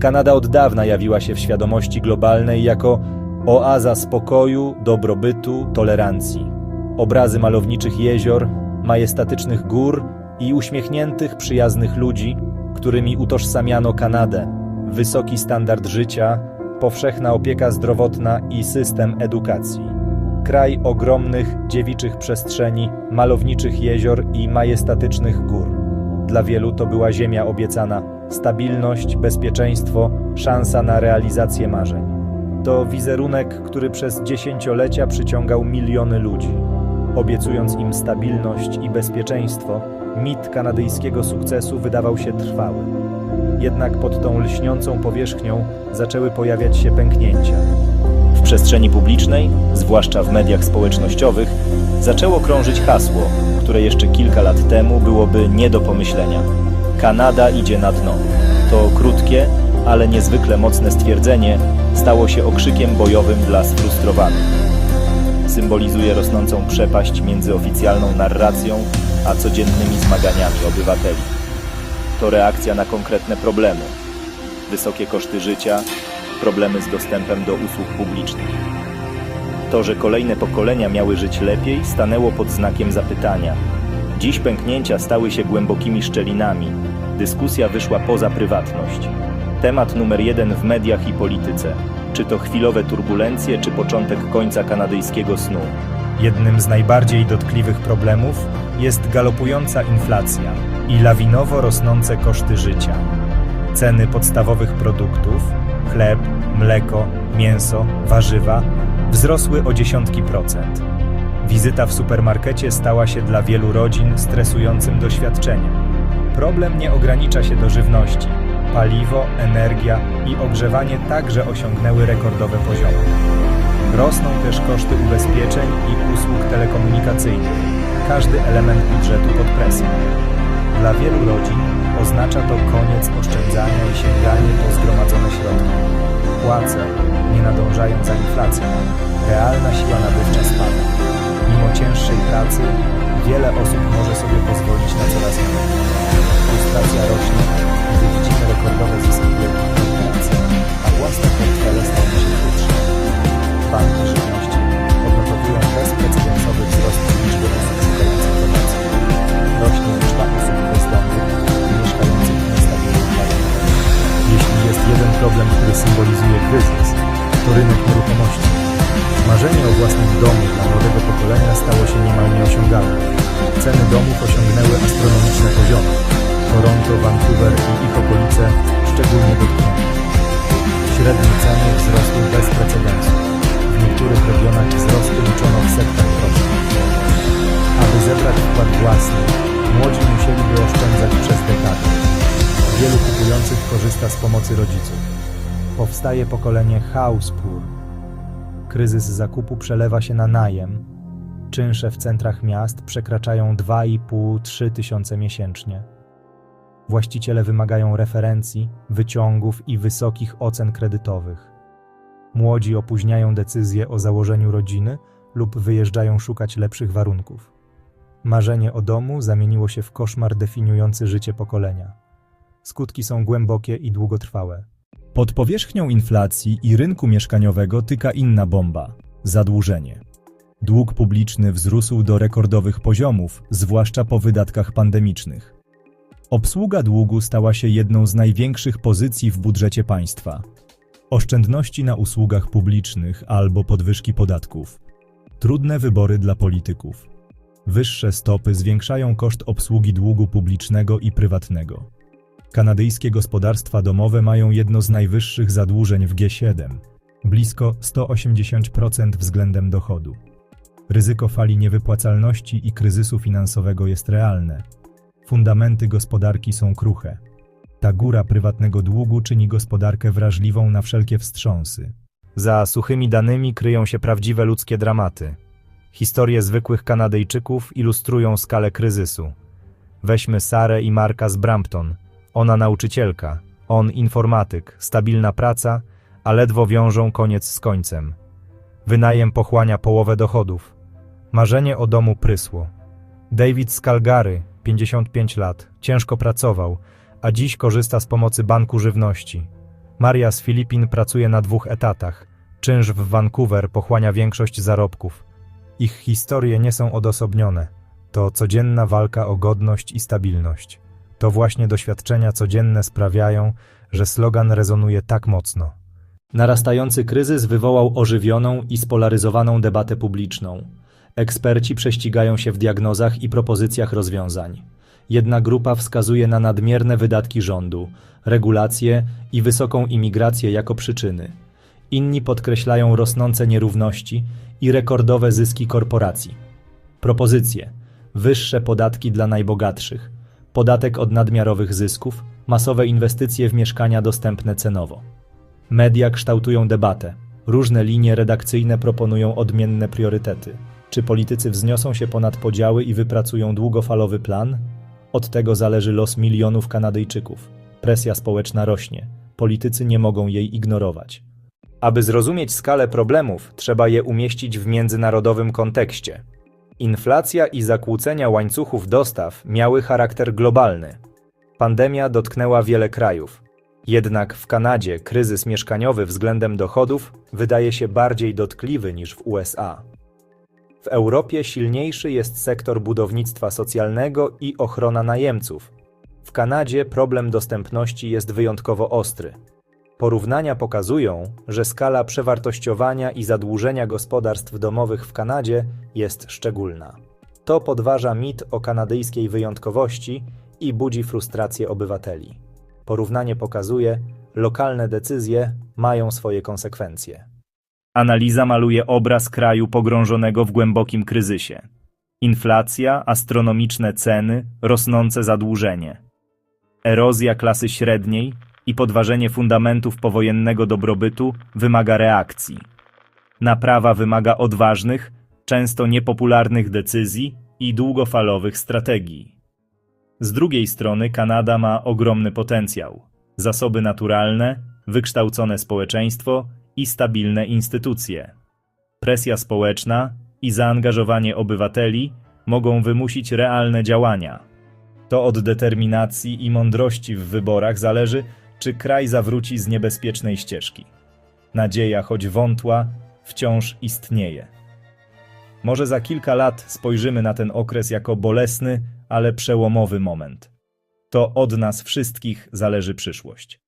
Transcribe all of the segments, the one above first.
Kanada od dawna jawiła się w świadomości globalnej jako oaza spokoju, dobrobytu, tolerancji. Obrazy malowniczych jezior, majestatycznych gór i uśmiechniętych, przyjaznych ludzi, którymi utożsamiano Kanadę, wysoki standard życia, powszechna opieka zdrowotna i system edukacji. Kraj ogromnych, dziewiczych przestrzeni, malowniczych jezior i majestatycznych gór. Dla wielu to była ziemia obiecana, stabilność, bezpieczeństwo, szansa na realizację marzeń. To wizerunek, który przez dziesięciolecia przyciągał miliony ludzi. Obiecując im stabilność i bezpieczeństwo, mit kanadyjskiego sukcesu wydawał się trwały. Jednak pod tą lśniącą powierzchnią zaczęły pojawiać się pęknięcia. W przestrzeni publicznej, zwłaszcza w mediach społecznościowych, zaczęło krążyć hasło, które jeszcze kilka lat temu byłoby nie do pomyślenia. Kanada idzie na dno. To krótkie, ale niezwykle mocne stwierdzenie stało się okrzykiem bojowym dla sfrustrowanych. Symbolizuje rosnącą przepaść między oficjalną narracją a codziennymi zmaganiami obywateli. To reakcja na konkretne problemy. Wysokie koszty życia, problemy z dostępem do usług publicznych. To, że kolejne pokolenia miały żyć lepiej, stanęło pod znakiem zapytania. Dziś pęknięcia stały się głębokimi szczelinami. Dyskusja wyszła poza prywatność. Temat numer jeden w mediach i polityce. Czy to chwilowe turbulencje, czy początek końca kanadyjskiego snu? Jednym z najbardziej dotkliwych problemów jest galopująca inflacja i lawinowo rosnące koszty życia. Ceny podstawowych produktów chleb, mleko, mięso, warzywa wzrosły o dziesiątki procent. Wizyta w supermarkecie stała się dla wielu rodzin stresującym doświadczeniem. Problem nie ogranicza się do żywności. Paliwo, energia i ogrzewanie także osiągnęły rekordowe poziomy. Rosną też koszty ubezpieczeń i usług telekomunikacyjnych. Każdy element budżetu pod presją. Dla wielu rodzin oznacza to koniec oszczędzania i sięganie po zgromadzone środki. Płace nie nadążają za inflacją. Realna siła nabywcza spada. Stało się niemal nieosiągalne. Ceny domów osiągnęły astronomiczne poziomy. Toronto, Vancouver i ich okolice szczególnie dotknięte. Średnie ceny wzrosły bez precedensu. W niektórych regionach wzrosty liczono w setkach procent. Aby zebrać wkład własny, młodzi musieliby oszczędzać przez dekady. Wielu kupujących korzysta z pomocy rodziców. Powstaje pokolenie house poor. Kryzys zakupu przelewa się na najem. Czynsze w centrach miast przekraczają 2,5-3 tysiące miesięcznie. Właściciele wymagają referencji, wyciągów i wysokich ocen kredytowych. Młodzi opóźniają decyzję o założeniu rodziny lub wyjeżdżają szukać lepszych warunków. Marzenie o domu zamieniło się w koszmar definiujący życie pokolenia. Skutki są głębokie i długotrwałe. Pod powierzchnią inflacji i rynku mieszkaniowego tyka inna bomba zadłużenie. Dług publiczny wzrósł do rekordowych poziomów, zwłaszcza po wydatkach pandemicznych. Obsługa długu stała się jedną z największych pozycji w budżecie państwa. Oszczędności na usługach publicznych albo podwyżki podatków. Trudne wybory dla polityków. Wyższe stopy zwiększają koszt obsługi długu publicznego i prywatnego. Kanadyjskie gospodarstwa domowe mają jedno z najwyższych zadłużeń w G7, blisko 180% względem dochodu. Ryzyko fali niewypłacalności i kryzysu finansowego jest realne. Fundamenty gospodarki są kruche. Ta góra prywatnego długu czyni gospodarkę wrażliwą na wszelkie wstrząsy. Za suchymi danymi kryją się prawdziwe ludzkie dramaty. Historie zwykłych Kanadyjczyków ilustrują skalę kryzysu. Weźmy Sarę i Marka z Brampton. Ona nauczycielka, on informatyk, stabilna praca, a ledwo wiążą koniec z końcem. Wynajem pochłania połowę dochodów. Marzenie o domu prysło. David z Calgary, 55 lat, ciężko pracował, a dziś korzysta z pomocy Banku Żywności. Maria z Filipin pracuje na dwóch etatach. Czynsz w Vancouver pochłania większość zarobków. Ich historie nie są odosobnione. To codzienna walka o godność i stabilność. To właśnie doświadczenia codzienne sprawiają, że slogan rezonuje tak mocno. Narastający kryzys wywołał ożywioną i spolaryzowaną debatę publiczną. Eksperci prześcigają się w diagnozach i propozycjach rozwiązań. Jedna grupa wskazuje na nadmierne wydatki rządu, regulacje i wysoką imigrację jako przyczyny. Inni podkreślają rosnące nierówności i rekordowe zyski korporacji. Propozycje: wyższe podatki dla najbogatszych, podatek od nadmiarowych zysków, masowe inwestycje w mieszkania dostępne cenowo. Media kształtują debatę. Różne linie redakcyjne proponują odmienne priorytety. Czy politycy wzniosą się ponad podziały i wypracują długofalowy plan? Od tego zależy los milionów Kanadyjczyków. Presja społeczna rośnie. Politycy nie mogą jej ignorować. Aby zrozumieć skalę problemów, trzeba je umieścić w międzynarodowym kontekście. Inflacja i zakłócenia łańcuchów dostaw miały charakter globalny. Pandemia dotknęła wiele krajów. Jednak w Kanadzie kryzys mieszkaniowy względem dochodów wydaje się bardziej dotkliwy niż w USA. W Europie silniejszy jest sektor budownictwa socjalnego i ochrona najemców. W Kanadzie problem dostępności jest wyjątkowo ostry. Porównania pokazują, że skala przewartościowania i zadłużenia gospodarstw domowych w Kanadzie jest szczególna. To podważa mit o kanadyjskiej wyjątkowości i budzi frustrację obywateli. Porównanie pokazuje, lokalne decyzje mają swoje konsekwencje. Analiza maluje obraz kraju pogrążonego w głębokim kryzysie. Inflacja, astronomiczne ceny, rosnące zadłużenie. Erozja klasy średniej i podważenie fundamentów powojennego dobrobytu wymaga reakcji. Naprawa wymaga odważnych, często niepopularnych decyzji i długofalowych strategii. Z drugiej strony Kanada ma ogromny potencjał. Zasoby naturalne, wykształcone społeczeństwo i stabilne instytucje. Presja społeczna i zaangażowanie obywateli mogą wymusić realne działania. To od determinacji i mądrości w wyborach zależy, czy kraj zawróci z niebezpiecznej ścieżki. Nadzieja, choć wątła, wciąż istnieje. Może za kilka lat spojrzymy na ten okres jako bolesny, ale przełomowy moment. To od nas wszystkich zależy przyszłość.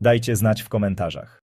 Dajcie znać w komentarzach.